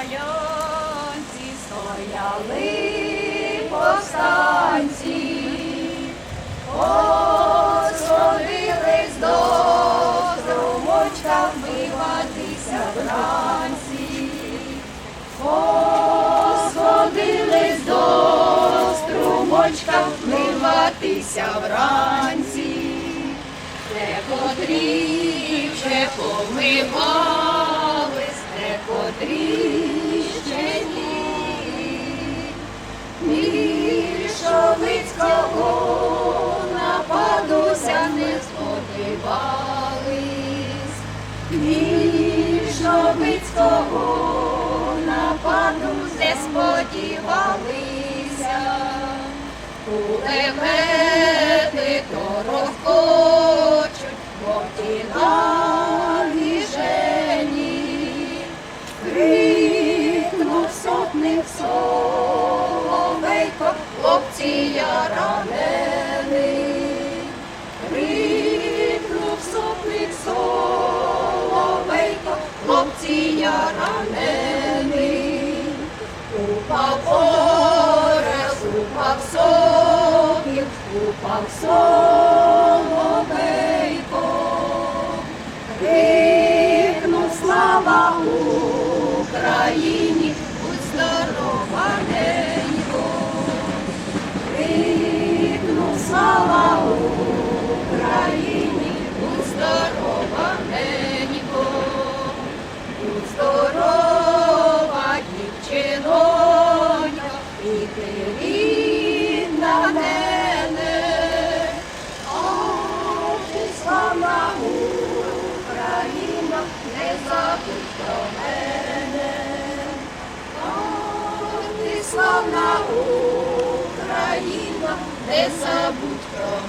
стоянці стояли повстанці, Посходились до струмочка вмиватися вранці, Посходились до струмочка вмиватися вранці, де котрі вже помивались, Мішовицького нападу не сподівалися, кулемети то розкочуть, мов тіла віжені. Крикнув сотник соловейко, хлопці я хлопці ранений. Упав орел, упав сокіл, упав соловейко. Слава Україні, О, ти славна Україна, не забудь про мене, О, ти славна Україна, не забудь про мене.